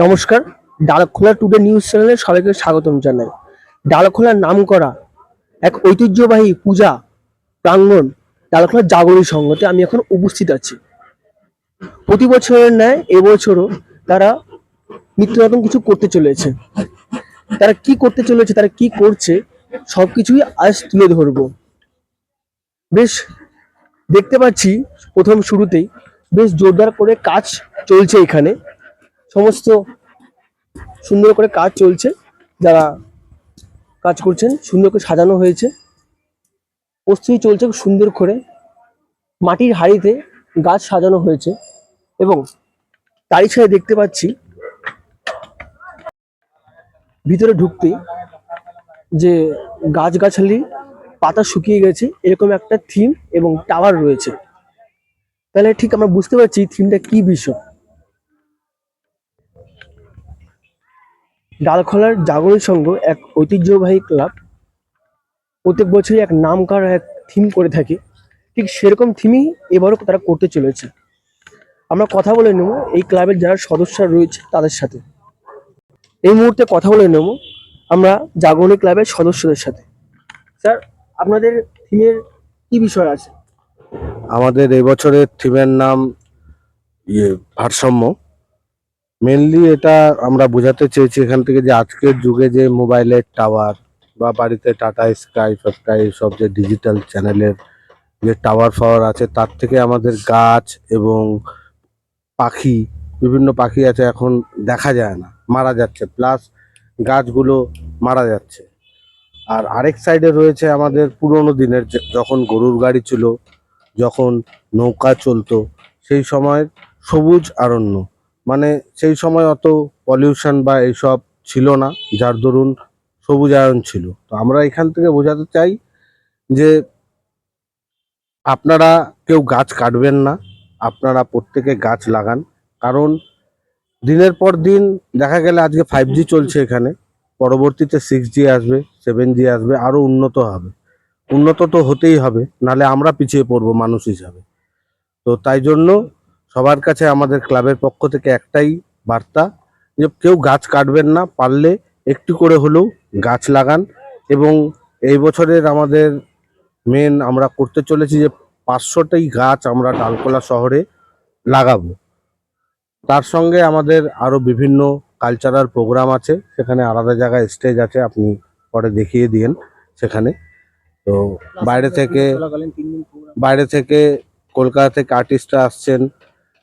নমস্কার, Dalkhola today news চ্যানেলে সবাইকে স্বাগতম জানাই। ডালখোলার নাম করা এক ঐতিহ্যবাহী পূজা প্রাঙ্গণ ডালখোলা জাগরী সংঘতে আমি এখন উপস্থিত আছি। প্রতি বছরের ন্যায় এবছরও তারা নিত্য নতুন কিছু করতে চলেছে। তারা কি করতে চলেছে, তারা কি করছে, সবকিছুই আজ তুলে ধরবো। বেশ, দেখতে পাচ্ছি প্রথম শুরুতেই বেশ জোরদার করে কাজ চলছে এখানে। সমস্ত সুন্দর করে কাজ চলছে। যারা কাজ করছেন, সুন্দর করে সাজানো হয়েছে। প্রস্তুতি চলছে সুন্দর করে। মাটির হাড়িতে গাছ সাজানো হয়েছে এবং তারই সাথে দেখতে পাচ্ছি। ভিতরে ঢুকতে যে গাছগাছালি, পাতা শুকিয়ে গেছে, এরকম একটা থিম এবং টাওয়ার রয়েছে। তাহলে ঠিক আমরা বুঝতে পারছি থিমটা কি বিষয়। ডালখোলার জাগরণ সংঘ এক ঐতিহ্যবাহী ক্লাব। প্রত্যেক বছরই এক নামকার এক থিম করে থাকে। ঠিক সেরকম থিমই এবারও তারা করতে চলেছে। আমরা কথা বলে নেব, এই ক্লাবের যারা সদস্যরা রয়েছে তাদের সাথে। এই মুহূর্তে কথা বলে নেব আমরা জাগরণী ক্লাবের সদস্যদের সাথে। স্যার, আপনাদের থিমের কি বিষয় আছে? আমাদের এবছরের থিমের নাম ইয়ে ভারসাম্য। মেনলি এটা আমরা বোঝাতে চেয়েছি এখান থেকে যে আজকের যুগে যে মোবাইলের টাওয়ার বা বাড়িতে টাটা স্কাই ফাস্কাই সব যে ডিজিটাল চ্যানেলের যে টাওয়ার ফাওয়ার আছে, তার থেকে আমাদের গাছ এবং পাখি, বিভিন্ন পাখি আছে এখন দেখা যায় না, মারা যাচ্ছে। প্লাস গাছগুলো মারা যাচ্ছে। আর আরেক সাইডে রয়েছে আমাদের পুরোনো দিনের যখন গরুর গাড়ি ছিল, যখন নৌকা চলতো, সেই সময় সবুজ আরণ্য। মানে সেই সময় অত পলিউশন বা এইসব ছিল না, যার দরুন সবুজায়ন ছিল। তো আমরা এখান থেকে বোঝাতে চাই যে আপনারা কেউ গাছ কাটবেন না, আপনারা প্রত্যেকে গাছ লাগান। কারণ দিনের পর দিন দেখা গেলে আজকে ফাইভ জি চলছে এখানে, পরবর্তীতে সিক্স জি আসবে সেভেন জি আসবে আরও উন্নত হবে। উন্নত তো হতেই হবে, নালে আমরা পিছিয়ে পড়ব মানুষ হিসাবে। তো তাই জন্য সবার কাছে আমাদের ক্লাবের পক্ষ থেকে একটাই বার্তা যে কেউ গাছ কাটবেন না পারলে একটু করে হলেও গাছ লাগান। এবং এই বছরের আমাদের মেন আমরা করতে চলেছি যে পাঁচশোটাই গাছ আমরা ডালকোলা শহরে লাগাবো। তার সঙ্গে আমাদের আরও বিভিন্ন কালচারাল প্রোগ্রাম আছে সেখানে আলাদা জায়গায় স্টেজ আছে আপনি পরে দেখিয়ে দিন সেখানে। তো বাইরে থেকে। বাইরে থেকে কলকাতা থেকে আর্টিস্টরা আসছেন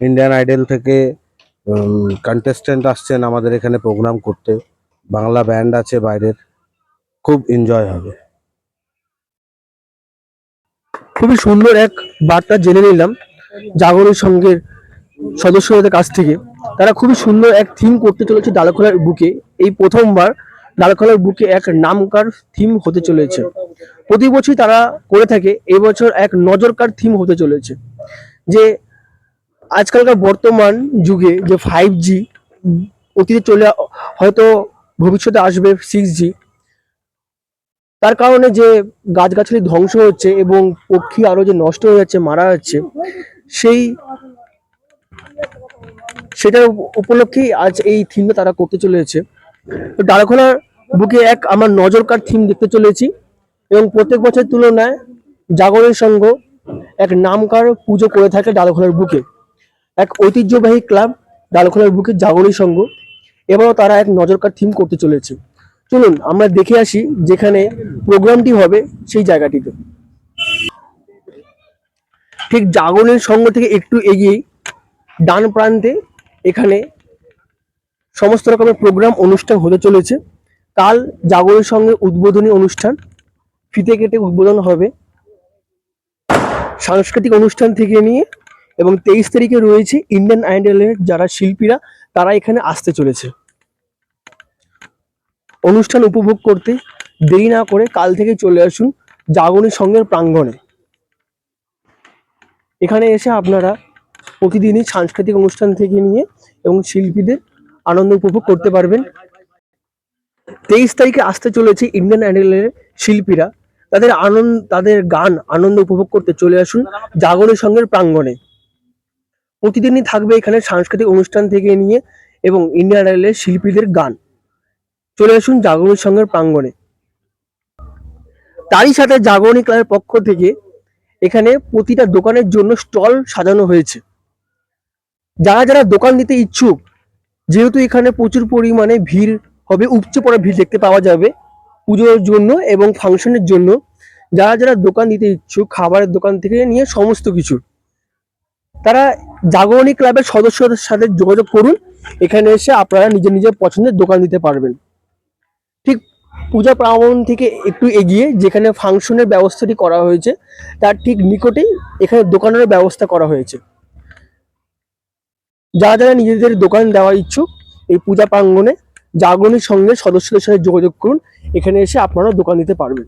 ইন্ডিয়ান আইডল থেকে কন্টেস্টেন্ট আসছেন আমাদের এখানে প্রোগ্রাম করতে। বাংলা ব্যান্ড আছে বাইরের। খুব এনজয় হবে। খুবই সুন্দর এক বার্তা জেনে নিলাম জাগরণ সংঘের সদস্যদের কাছ থেকে। তারা খুবই সুন্দর এক থিম করতে চলেছে ডালখোলার বুকে। এই প্রথমবার ডালখোলার বুকে এক নামকার থিম হতে চলেছে। প্রতি বছরই তারা করে থাকে, এবছর এক নজরকার থিম হতে চলেছে। যে আজকালকার বর্তমান যুগে যে ফাইভ জি অতীতে চলে হয়তো ভবিষ্যতে আসবে সিক্স জি তার কারণে যে গাছগাছালি ধ্বংস হচ্ছে এবং পক্ষী আরও যে নষ্ট হয়ে যাচ্ছে, মারা যাচ্ছে, সেই সেটার উপ- উপলক্ষেই আজ এই থিমটা তারা করতে চলেছে। তো ডালখোলার বুকে এক আমার নজরকার থিম দেখতে চলেছি এবং প্রত্যেক বছরের তুলনায় জাগরণ সঙ্গ এক নামকার পুজো করে থাকে ডালখোলার বুকে। এক ঐতিহ্যবাহী ক্লাব ডালখোলার বুকে জাগরণী সংঘ। এবারও তারা এক নজরকার থিম করতে চলেছে। চলুন, আমরা দেখে আসি যেখানে প্রোগ্রামটি হবে সেই জায়গাটিতে। ঠিক জাগরণের সঙ্গ থেকে একটু এগিয়েই ডান প্রান্তে এখানে সমস্ত রকমের প্রোগ্রাম অনুষ্ঠান হতে চলেছে। কাল জাগরণের সঙ্গে উদ্বোধনী অনুষ্ঠান। ফিতে কেটে উদ্বোধন হবে। সাংস্কৃতিক অনুষ্ঠান থেকে নিয়ে এবং তেইশ তারিখে রয়েছে ইন্ডিয়ান আইডলের যারা শিল্পীরা, তারা এখানে আসতে চলেছে। অনুষ্ঠান উপভোগ করতে দেরি না করে কাল থেকে চলে আসুন জাগরণী সঙ্গের প্রাঙ্গণে। এখানে এসে আপনারা প্রতিদিনই সাংস্কৃতিক অনুষ্ঠান থেকে নিয়ে এবং শিল্পীদের আনন্দ উপভোগ করতে পারবেন। তেইশ তারিখে আসতে চলেছে ইন্ডিয়ান আইডলের শিল্পীরা। তাদের আনন্দ, তাদের গান আনন্দ উপভোগ করতে চলে আসুন জাগরণী সঙ্গের প্রাঙ্গণে। প্রতিদিনই থাকবে এখানে সাংস্কৃতিক অনুষ্ঠান থেকে নিয়ে এবং ইন্ডিয়ান আইডলের শিল্পীদের গান। চলে আসুন জাগরণী সঙ্গের প্রাঙ্গণে। তারই সাথে জাগরণী ক্লাবের পক্ষ থেকে এখানে প্রতিটা দোকানের জন্য স্টল সাজানো হয়েছে। যারা যারা দোকান দিতে ইচ্ছুক, যেহেতু এখানে প্রচুর পরিমাণে ভিড় হবে, উপচে পড়া ভিড় দেখতে পাওয়া যাবে পুজোর জন্য এবং ফাংশনের জন্য, যারা যারা দোকান দিতে ইচ্ছুক, খাবারের দোকান থেকে নিয়ে সমস্ত কিছু তারা জাগরণী ক্লাবের সদস্যদের সাথে যোগাযোগ করুন। এখানে এসে আপনারা নিজের নিজের পছন্দের দোকান দিতে পারবেন। ঠিক পূজা প্রাঙ্গণ থেকে একটু এগিয়ে যেখানে ফাংশনের ব্যবস্থাটি করা হয়েছে, তার ঠিক নিকটেই এখানে দোকানের ব্যবস্থা করা হয়েছে। যারা যারা নিজেদের দোকান দেওয়ার ইচ্ছুক, এই পূজা প্রাঙ্গণে জাগরণীর সঙ্গে সদস্যদের সাথে যোগাযোগ করুন। এখানে এসে আপনারা দোকান দিতে পারবেন।